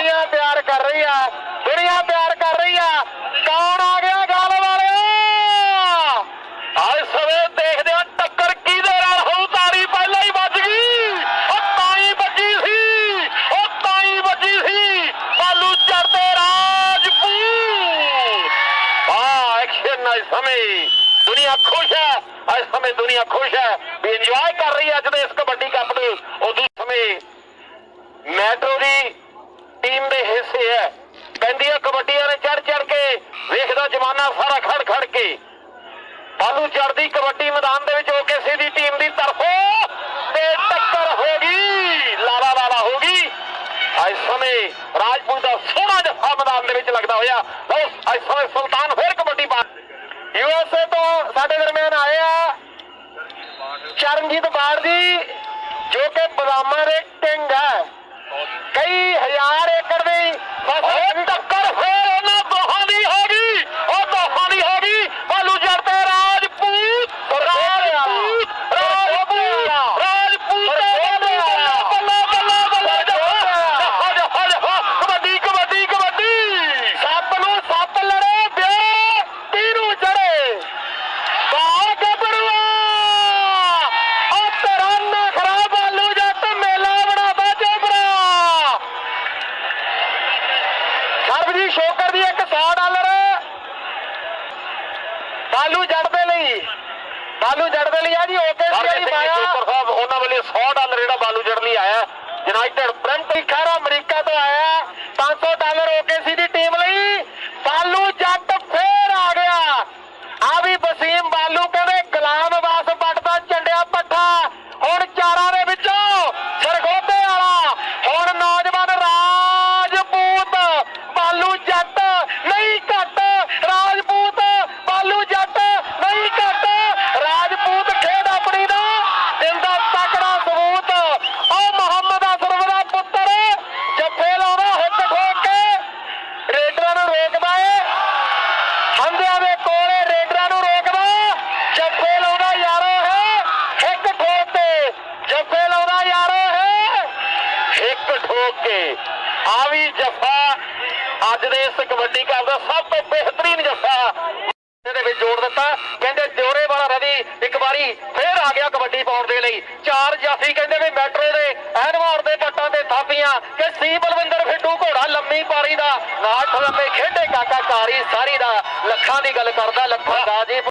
ਦੁਨੀਆ ਪਿਆਰ ਕਰ ਰਹੀ ਆ ਦੁਨੀਆ ਪਿਆਰ ਕਰ ਰਹੀ ਆ। ਕੌਣ ਆ ਗਿਆ ਗੱਲ ਵਾਲਿਓ? ਅੱਜ ਸਵੇ ਦੇਖਦੇ ਆ, ਟੱਕਰ ਕਿਹਦੇ ਨਾਲ ਹੋਊ? ਤਾੜੀ ਪਹਿਲਾਂ ਹੀ ਵੱਜ ਗਈ। ਉਹ ਤਾਂ ਹੀ ਵੱਜੀ ਸੀ, ਉਹ ਤਾਂ ਹੀ ਵੱਜੀ ਸੀ। ਬਾਲੂ ਚੜਦੇ ਰਾਜਪੂਤ। ਆ ਐਕਸ਼ਨ ਇਸ ਸਮੇਂ। ਦੁਨੀਆ ਖੁਸ਼ ਹੈ, ਇਸ ਸਮੇਂ ਦੁਨੀਆ ਖੁਸ਼ ਹੈ। ਵੀ ਇੰਜੋਏ ਕਰ ਰਹੀ ਹੈ ਅੱਜ ਦੇ ਇਸ ਕਬੱਡੀ ਕੱਪ ਨੂੰ ਉਦੋਂ ਸਮੇਂ ਮੈਟਰੋ ਦੀ ਟੀਮ ਦੇ ਹਿੱਸੇ ਹੈ। ਕਹਿੰਦੀ ਹੈ ਕਬੱਡੀਆਂ ਨੇ ਚੜ ਚੜ ਕੇ ਵੇਖਦਾ ਜਮਾਨਾ ਸਾਰਾ ਖੜ ਖੜ ਕੇ। ਬਾਲੂ ਚੜਦੀ ਕਬੱਡੀ ਮੈਦਾਨ ਦੇ ਵਿੱਚ ਓਕੇਸੀ ਦੀ ਟੀਮ ਦੀ ਤਰਫੋਂ ਤੇ ਟੱਕਰ ਹੋ ਗਈ। ਲਾਲਾ ਲਾਲਾ ਹੋ ਗਈ। ਇਸ ਸਮੇਂ ਰਾਜਪੂਤ ਦਾ ਸੋਹਣਾ ਜੱਫਾ ਮੈਦਾਨ ਦੇ ਵਿੱਚ ਲੱਗਦਾ ਹੋਇਆ। ਲਓ ਇਸ ਸਮੇਂ ਸੁਲਤਾਨ ਫੇਰ ਕਬੱਡੀ ਪਾ ਯੂਐਸਏ ਤੋਂ ਸਾਡੇ ਦਰਮਿਆਨ ਆਏ ਆ ਚਰਨਜੀਤ ਬਾੜਦੀ ਜੋ ਕਿ ਬਦਾਮਾਂ ਦੇ ਕਿੰਗ ਹੈ। ਕਈ ਹਜ਼ਾਰ ਏਕੜ ਦੀ ਫਸਲ ਟੱਕਰ ਫੇਰ ਉਹਨਾਂ ਦੋਹਾਂ ਦੀ ਹੋ ਗਈ ਉਹ ਦੋਹਾਂ ਦੀ ਹੋ ਗਈ ਬਾਲੂ ਜੜ ਤੇ ਰਾਜਪੂਤ ਰਾਜਪੂਤ ਰਾਜਪੂਤ ਰਾਜਪੂਤ ਬੱਲਾ ਬੱਲਾ ਬੱਲਾ ਬੱਲਾ ਜਹਾ ਜਹਾ ਜਹਾ ਕਬੱਡੀ ਕਬੱਡੀ ਕਬੱਡੀ ਸੱਪ ਨੂੰ ਸੱਪ ਲੜੇ ਬਿਓ ਤੀਨੂੰ ਚੜੇ ਬਾ ਗੱਭਰੂਆ ਉਹ ਤੇਰਾ ਨਖਰਾ ਬਾਲੂ ਜੱਟ ਮੇਲਾ ਬਣਾਦਾ ਚੋਬਰਾ ਸਰਬਜੀਤ ਸ਼ੋਕਰ ਦੀ ਇੱਕ 100 ਡਾਲਰ ਬਾਲੂ ਜੱਟ ਦੇ ਲਈ। ਬਾਲੂ ਜੱਟ ਦੇ ਲਈ ਆ ਜੀ ਓਕੇ ਸੀ ਮਾਇਆ। ਸ਼ੋਕਰ ਸਾਹਿਬ ਉਹਨਾਂ ਵੱਲੋਂ 100 ਡਾਲਰ ਜਿਹੜਾ ਬਾਲੂ ਜੱਟ ਲਈ ਆਇਆ ਯੂਨਾਈਟਿਡ ਪ੍ਰਿੰਟ ਖੈਰਾ ਅਮਰੀਕਾ ਤੋਂ ਆਇਆ 500 ਡਾਲਰ ਓਕੇਸੀ ਦੀ ਟੀਮ ਲਈ ਬਾਲੂ ਜੱਟ ਫੇਰ ਆ ਗਿਆ ਆ ਵੀ ਵਸੀਮ ਬਾਲੂ ਕਹਿੰਦੇ ਗੁਲਾਮ ਵਾਸ ਪੱਟਦਾ ਝੰਡਿਆ ਪੱਠਾ ਹੁਣ ਚਾਰਾਂ ਦੇ ਵਿੱਚੋਂ ਸਰਗੋਧੇ ਵਾਲਾ ਹੁਣ ਨੌਜਵਾਨ ਰਾਜਪੂਤ ਬਾਲੂ ਜੱਟ ਨਹੀਂ ਘੱਟ ਰਾਜਪੂਤ ਬਾਲੂ ਜੱਟ ਨਹੀਂ ਘੱਟ ਰਾਜਪੂਤ ਖੇਡ ਆਪਣੀ ਦਾ ਦਿੰਦਾ ਤਕੜਾ ਸਬੂਤ ਉਹ ਮੁਹੰਮਦ ਅਸਰਫ ਦਾ ਪੁੱਤਰ ਜੱਫੇ ਲਾਉਂਦਾ ਹਿੱਟ ਠੋਕ ਕੇ ਰੇਡਰਾਂ ਨੂੰ ਰੋਕਦਾ ਏ ਹੰਦਿਆਂ ਦੇ ਕੋਲੇ ਰੇਡਰਾਂ ਨੂੰ ਰੋਕਦਾ ਜੱਫੇ ਲਾਉਂਦਾ ਯਾਰੋ ਹੈ ਇੱਕ ਠੋਕ ਕੇ ਜੱਫੇ ਲਾਉਂਦਾ ਯਾਰੋ ਹੈ ਇੱਕ ਆ ਵੀ ਜੱਫਾ ਅੱਜ ਦੇ ਇਸ ਕਬੱਡੀ ਕੱਪ ਦਾ ਸਭ ਤੋਂ ਬਿਹਤਰੀਨ ਜੱਫਾ ਦੇ ਵਿੱਚ ਜੋੜ ਦਿੱਤਾ। ਕਹਿੰਦੇ ਜੋਰੇ ਵਾਲਾ ਰਵੀ ਇੱਕ ਵਾਰੀ ਫੇਰ ਆ ਗਿਆ ਕਬੱਡੀ ਪਾਉਣ ਦੇ ਲਈ। ਚਾਰ ਜਾਫੀ ਕਹਿੰਦੇ ਵੀ ਮੈਟਰੋ ਦੇ ਐਨਵਾਰ ਦੇ ਪੱਟਾਂ ਤੇ ਥਾਪੀਆਂ ਕਿ ਸੀ ਬਲਵਿੰਦਰ ਫਿੱਟੂ ਘੋੜਾ ਲੰਮੀ ਪਾਰੀ ਦਾ ਨਾਠ ਲੰਮੇ ਖੇਡੇ ਕਾਕਾ ਕਾਰੀ ਸਾਰੀ ਦਾ, ਲੱਖਾਂ ਦੀ ਗੱਲ ਕਰਦਾ, ਲੱਖਾਂ ਦਾ ਜੀ।